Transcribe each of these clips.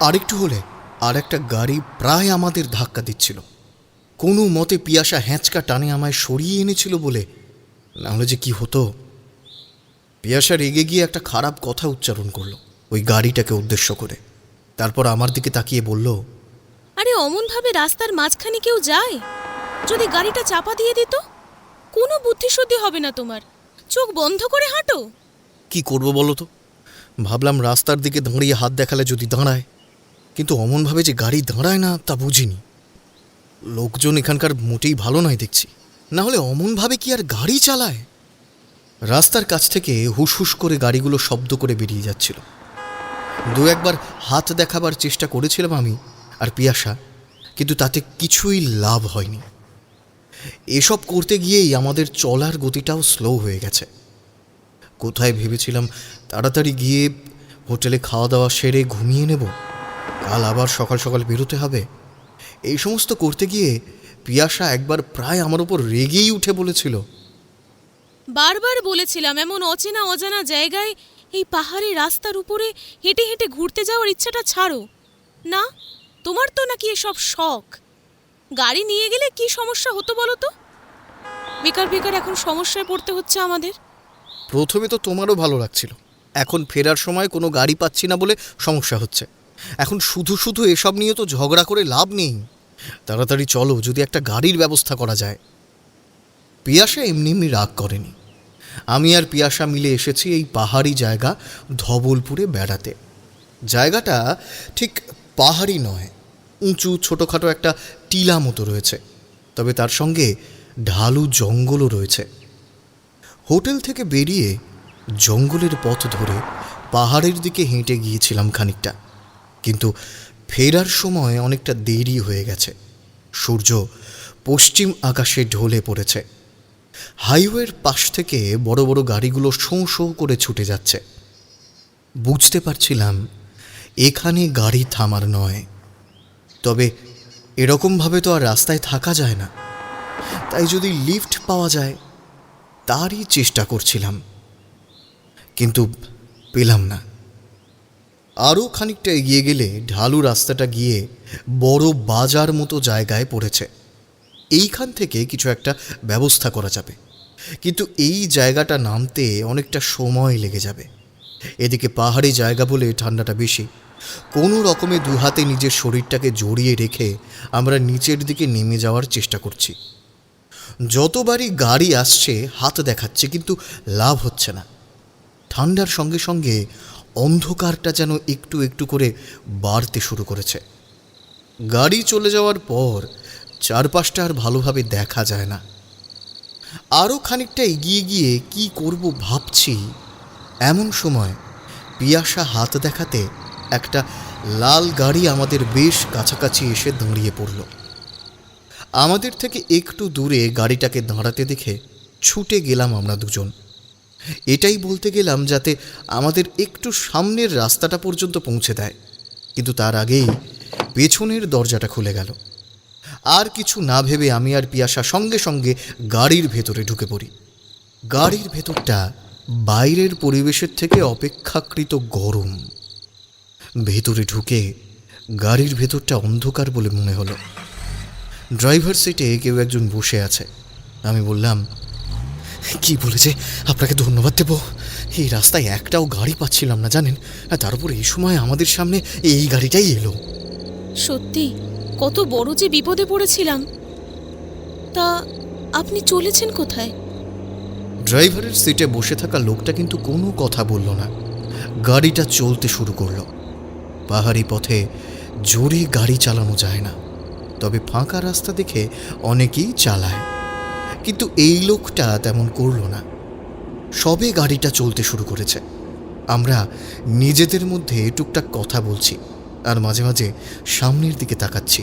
আরেকটু হলে আর একটা গাড়ি প্রায় আমাদের ধাক্কা দিচ্ছিল। কোনো মতে পিয়াসা হ্যাঁচকা টানে আমায় সরিয়ে এনেছিল বলে নাহলে যে কি হতো? পিয়াসা রেগে গিয়ে একটা খারাপ কথা উচ্চারণ করল ওই গাড়িটাকে উদ্দেশ্য করে। তারপর আমার দিকে তাকিয়ে বলল আরে অমনভাবে রাস্তার মাঝখানে কেউ যায়? যদি গাড়িটা চাপা দিয়ে দিত কোনো বুদ্ধিশুদ্ধি হবে না তোমার। চোখ বন্ধ করে হাঁটো। কি করব বলো তো? ভাবলাম রাস্তার দিকে দাঁড়িয়ে হাত দেখালে যদি দাঁড়ায় কিন্তু অমনভাবে যে গাড়ি দাঁড়ায় না, তা বুঝিনি। লোকজন এখানকার মোটেই ভালো নয় দেখছি। না হলে অমনভাবে কি আর গাড়ি চালায়? রাস্তার কাছ থেকে হুস করে গাড়িগুলো শব্দ করে বেরিয়ে যাচ্ছিল। দু একবার হাত দেখাবার চেষ্টা করেছিলাম আমি আর পিয়াসা, কিন্তু তাতে কিছুই লাভ হয়নি। এসব করতে গিয়েই আমাদের চলার গতিটাও স্লো হয়ে গেছে। কোথায় ভেবেছিলাম তাড়াতাড়ি গিয়ে হোটেলে খাওয়া দাওয়া সেরে ঘুমিয়ে নেব? কাল আবার সকাল সকাল বেরোতে হবে। এই সমস্ত করতে গিয়ে পিয়াসা একবার প্রায় আমার উপর রেগেই উঠে বলেছিল। বারবার বলেছিলাম এমন অচেনা অজানা জায়গায় এই পাহাড়ি রাস্তার উপরে হেঁটে হেঁটে ঘুরতে যাওয়ার ইচ্ছাটা ছাড়ো। না তোমার তো নাকি এসব শখ। গাড়ি নিয়ে গেলে কি সমস্যা হতো বলো তো? বেকার বেকার এখন সমস্যায় পড়তে হচ্ছে আমাদের। প্রথমে তো তোমারও ভালো লাগছিল। এখন ফেরার সময় কোনো গাড়ি পাচ্ছি না বলে সমস্যা হচ্ছে। এখন শুধু শুধু এসব নিয়ে তো ঝগড়া করে লাভ নেই। তাড়াতাড়ি চলো, যদি একটা গাড়ির ব্যবস্থা করা যায়। পিয়াসা এমনি এমনি রাগ করেনি। আমি আর পিয়াসা মিলে এসেছি এই পাহাড়ি জায়গা ধবলপুরে বেড়াতে। জায়গাটা ঠিক পাহাড়ি নয়, উঁচু, ছোটোখাটো একটা টিলা মতো রয়েছে। তবে তার সঙ্গে ঢালু জঙ্গলও রয়েছে। হোটেল থেকে বেরিয়ে জঙ্গলের পথ ধরে পাহাড়ের দিকে হেঁটে গিয়েছিলাম খানিকটা। কিন্তু ফেরার সময় অনেকটা দেরি হয়ে গেছে। সূর্য পশ্চিম আকাশে ঢলে পড়েছে। হাইওয়ের পাশ থেকে বড় বড় গাড়িগুলো শোঁ শোঁ করে ছুটে যাচ্ছে। বুঝতে পারছিলাম, এখানে গাড়ি থামার নয়। তবে এরকমভাবে তো আর রাস্তায় থাকা যায় না। তাই যদি লিফট পাওয়া যায়, তারই চেষ্টা করছিলাম। কিন্তু পেলাম না। আরও খানিকটা এগিয়ে গেলে ঢালু রাস্তাটা গিয়ে বড় বাজার মতো জায়গায় পড়েছে। এইখান থেকে কিছু একটা ব্যবস্থা করা যাবে। কিন্তু এই জায়গাটা নামতে অনেকটা সময় লেগে যাবে। এদিকে পাহাড়ি জায়গা বলে ঠান্ডাটা বেশি। কোনো রকমে দু হাতে নিজের শরীরটাকে জড়িয়ে রেখে আমরা নিচের দিকে নেমে যাওয়ার চেষ্টা করছি। যতবারই গাড়ি আসছে, হাত দেখাচ্ছে, কিন্তু লাভ হচ্ছে না। ঠান্ডার সঙ্গে সঙ্গে অন্ধকারটা যেন একটু একটু করে বাড়তে শুরু করেছে। গাড়ি চলে যাওয়ার পর চারপাশটা আর ভালোভাবে দেখা যায় না। আরও খানিকটা এগিয়ে গিয়ে কি করব ভাবছি, এমন সময় পিয়াসা হাত দেখাতে একটা লাল গাড়ি আমাদের বেশ কাছাকাছি এসে দাঁড়িয়ে পড়ল। আমাদের থেকে একটু দূরে গাড়িটাকে দাঁড়াতে দেখে ছুটে গেলাম আমরা দুজন। এটাই বলতে গেলাম যাতে আমাদের একটু সামনের রাস্তাটা পর্যন্ত পৌঁছে দেয়। কিন্তু তার আগেই পেছনের দরজাটা খুলে গেল। আর কিছু না ভেবে আমি আর পিয়াসা সঙ্গে সঙ্গে গাড়ির ভেতরে ঢুকে পড়ি। গাড়ির ভেতরটা বাইরের পরিবেশের থেকে অপেক্ষাকৃত গরম। ভেতরে ঢুকে গাড়ির ভেতরটা অন্ধকার বলে মনে হলো। ড্রাইভার সিটে কেউ একজন বসে আছে। আমি বললাম কি বলেছে? আপনাকে ধন্যবাদ দেব। এই রাস্তায় একটাও গাড়ি পাচ্ছিলাম না জানেন? তার উপর এই সময় আমাদের সামনে এই গাড়িটাই এলো। সত্যি? কত বড় যে বিপদে পড়েছিলাম। তা আপনি চলেছেন কোথায়? ড্রাইভারের সিটে বসে থাকা লোকটা কিন্তু কোনো কথা বলল না। গাড়িটা চলতে শুরু করল। পাহাড়ি পথে জোরে গাড়ি চালানো যায় না। তবে ফাঁকা রাস্তা দেখে অনেকেই চালায়। কিন্তু এই লোকটা তেমন করল না। সবে গাড়িটা চলতে শুরু করেছে। আমরা নিজেদের মধ্যে টুকটাক কথা বলছি আর মাঝে মাঝে সামনের দিকে তাকাচ্ছি।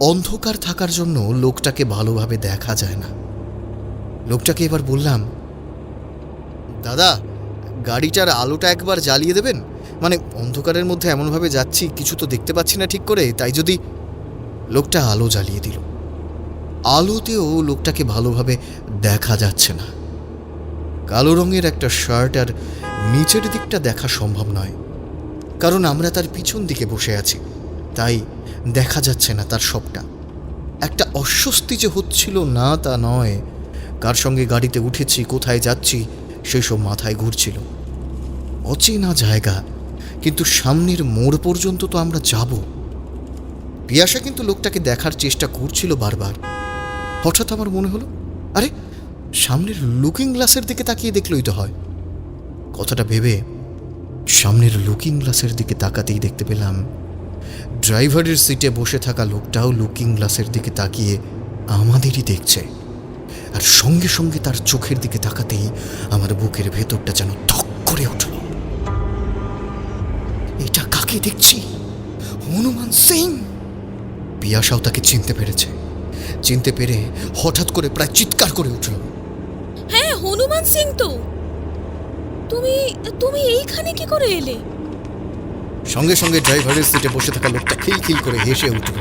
অন্ধকার থাকার জন্য লোকটাকে ভালোভাবে দেখা যায় না। লোকটাকে এবার বললাম, দাদা, গাড়িটার আলোটা একবার জ্বালিয়ে দেবেন? মানে অন্ধকারের মধ্যে এমনভাবে যাচ্ছি, কিছু তো দেখতে পাচ্ছি না ঠিক করে, তাই যদি লোকটা আলো জ্বালিয়ে দিল। আলোতেও লোকটাকে ভালোভাবে দেখা যাচ্ছে না। কালো রঙের একটা শার্ট আর নিচের দিকটা দেখা সম্ভব নয়, কারণ আমরা তার পিছন দিকে বসে আছি, তাই দেখা যাচ্ছে না তার সবটা। একটা অস্বস্তি যে হচ্ছিল না তা নয়, কার সঙ্গে গাড়িতে উঠেছি, কোথায় যাচ্ছি সেসব মাথায় ঘুরছিল। অচেনা জায়গা, কিন্তু সামনের মোড় পর্যন্ত তো আমরা যাব। পিয়াসা কিন্তু লোকটাকে দেখার চেষ্টা করছিল বারবার। হঠাৎ আমার মনে হলো, আরে, সামনের লুকিং গ্লাসের দিকে তাকিয়ে দেখলেই তো হয়। কথাটা ভেবে সামনের লুকিং গ্লাসের দিকে তাকাতেই দেখতে পেলাম, ড্রাইভারের সিটে বসে থাকা লোকটাও লুকিং গ্লাসের দিকে তাকিয়ে আমাদেরই দেখছে। আর সঙ্গে সঙ্গে তার চোখের দিকে তাকাতেই আমার বুকের ভেতরটা যেন ধক করে উঠল। এটা কাকে দেখছি? হনুমান সিং! পিয়াসাও তাকে চিনতে পেরেছে। চিনতে পেরে হঠাৎ করে প্রায় চিৎকার করে উঠল। হ্যাঁ হনুমান সিং তো। তুমি তুমি এইখানে কি করে এলে? সঙ্গে সঙ্গে ড্রাইভারের সিটে বসে থাকা লোকটা খিলখিল করে হেসে উঠল।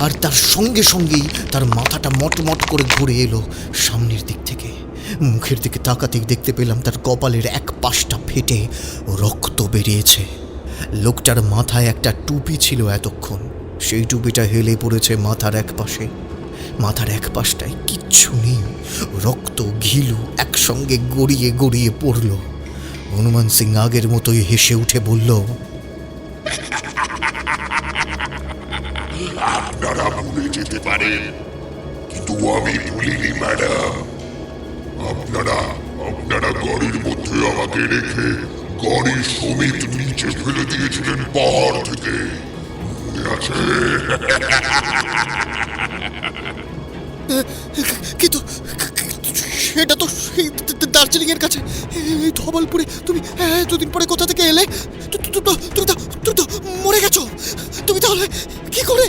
আর তার সঙ্গে সঙ্গেই তার মাথাটা মটমট করে ঘুরে এলো সামনের দিক থেকে। মুখের দিকে তাকাতেই দেখতে পেলাম তার কপালের এক পাশটা ফেটে রক্ত বেরিয়েছে। লোকটার মাথায় একটা টুপি ছিল এতক্ষণ। সেই টুপিটা হেলে পড়েছে মাথার এক পাশে মাথার এক পাশটায় কিচ্ছু নেই। রক্ত ঘিলু একসঙ্গে গড়িয়ে গড়িয়ে পড়ল। হনুমান সিং আগের মতোই হেসে উঠে বলল, আপনারা ভুলে যেতে পারেন, কিন্তু আমি ভুলিনি, ম্যাডাম। আপনারা আপনারা গাড়ির মধ্যে আমাকে রেখে গাড়ির সমেত নিচে ফেলে দিয়েছিলেন পাহাড় থেকে। আছে কিন্তু সেটা তো সেই দার্জিলিং এর কাছে। এই ধবলপুরে তুমি দুদিন পরে কোথা থেকে এলে? তুমি তো তুমি তো মরে গেছো। তুমি তাহলে কি করে?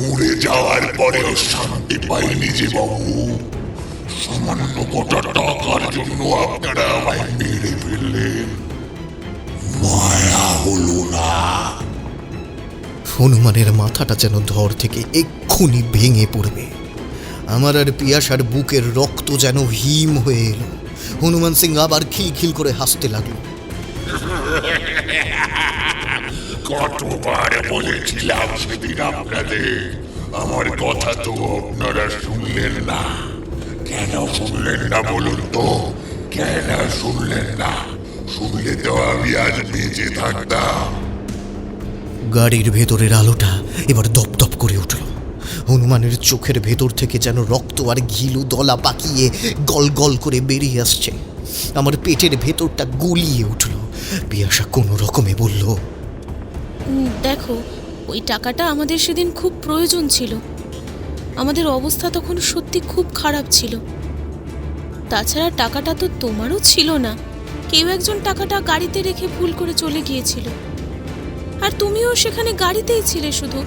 মরে যাওয়ার পরেও শান্তি পাইনি যে বাবু। সামান্য কটা টাকার জন্য আপনারা আমায় মেরে ফেললেন। মায়া হলো না। হনুমানের মাথাটা যেন ধর থেকে এক্ষুনি ভেঙে পড়বে। আমার আর পিয়াসার বুকের রক্ত যেন হিম হয়ে এলো। হনুমান সিং আবার খিলখিল করে হাসতে লাগল। কতবার বলেছিলাম সেদিন আপনাদের। আমার কথা তো আপনারা শুনলেন না। কেন শুনলেন না বলুন তো? কেন শুনলেন না? শুনলে তো আমি আজ বেঁচে থাকতাম। গাড়ির ভেতরের আলোটা এবার দপদপ করে উঠল। হনুমানের চোখের ভেতর থেকে যেন রক্ত আর ঘিলু দলা পাকিয়ে গল গল করে বেরিয়ে আসছে। আমার পেটের ভেতরটা গলিয়ে উঠল। পিয়াসা কোনো রকমে বলল দেখো, ওই টাকাটা আমাদের সেদিন খুব প্রয়োজন ছিল। আমাদের অবস্থা তখন সত্যি খুব খারাপ ছিল। তাছাড়া টাকাটা তো তোমারও ছিল না। কেউ একজন টাকাটা গাড়িতে রেখে ভুল করে চলে গিয়েছিল। আর তুমিও সেখানে গাড়িতেই ছিলে শুধু।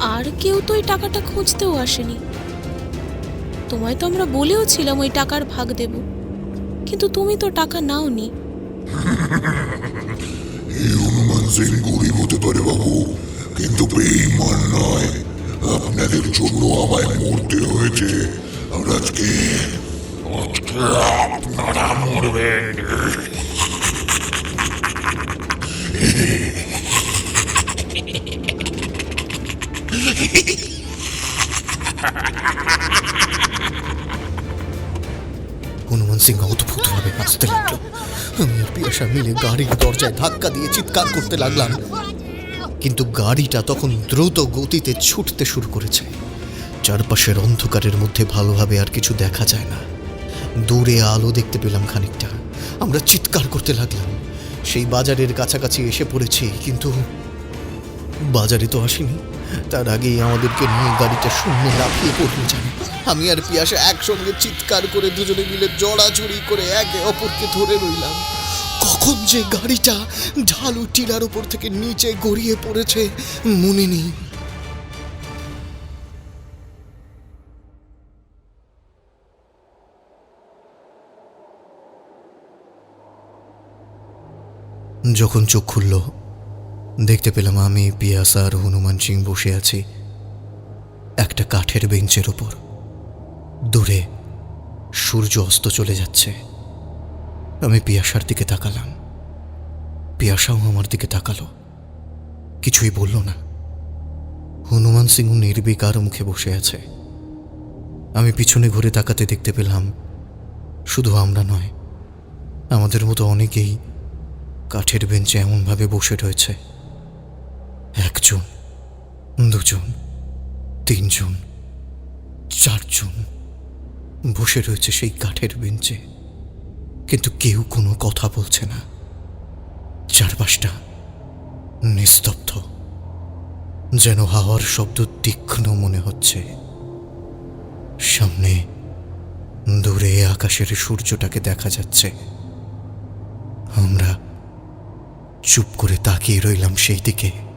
আর কেউ তো ওই টাকাটা খুঁজতেও আসেনি। তোমায় তো আমরা বলেও ছিলাম ওই টাকার ভাগ দেব। কিন্তু তুমি তো টাকা নাওনি। এই বাবু, কিন্তু বেইমান নয়। আপনাদের জন্য আমায় মরতে হয়েছে। আর আজকে আপনারা মরবেন। হনুমান সিং অদ্ভুতভাবে হাসতে লাগল। আমি আর পিয়াসা মিলে গাড়ির দরজায় ধাক্কা দিয়ে চিৎকার করতে লাগলাম। কিন্তু গাড়িটা তখন দ্রুত গতিতে ছুটতে শুরু করেছে। চারপাশের অন্ধকারের মধ্যে ভালোভাবে আর কিছু দেখা যায় না। দূরে আলো দেখতে পেলাম খানিকটা। আমরা চিৎকার করতে লাগলাম। সেই বাজারের কাছাকাছি এসে পড়েছি, কিন্তু বাজারে তো আসিনি। তার আগেই আমাদেরকে নিয়ে গাড়িটা শূন্য লাফিয়ে পড়ল জানি আমি আর পিয়াসা একসঙ্গে চিৎকার করে দুজনে মিলে জড়াজড়ি করে একে অপরকে ধরে রইলাম। কখন যে গাড়িটা ঢালু টিলার উপর থেকে নিচে গড়িয়ে পড়েছে, মনে নেই। যখন চোখ খুলল দেখতে পেলাম আমি পিয়াসা আর হনুমান সিং বসে আছি একটা কাঠের বেঞ্চের ওপর দূরে সূর্য অস্ত চলে যাচ্ছে। আমি পিয়াসার দিকে তাকালাম। পিয়াসাও আমার দিকে তাকালো। কিছুই বলল না। হনুমান সিং নির্বিকার মুখে বসে আছে। আমি পিছনে ঘুরে তাকাতে দেখতে পেলাম, শুধু আমরা নয়, আমাদের মতো অনেকেই কাঠের বেঞ্চে এমনভাবে বসে রয়েছে। একজন, দুজন, তিনজন, চারজন বসে রয়েছে সেই কাঠের বেঞ্চে। কিন্তু কেউ কোনো কথা বলছে না। চারপাশটা নিস্তব্ধ। যেন হাওয়ার শব্দ তীক্ষ্ণ মনে হচ্ছে। সামনে দূরে আকাশের সূর্যটাকে দেখা যাচ্ছে। আমরা চুপ করে তাকিয়ে রইলাম সেই দিকে।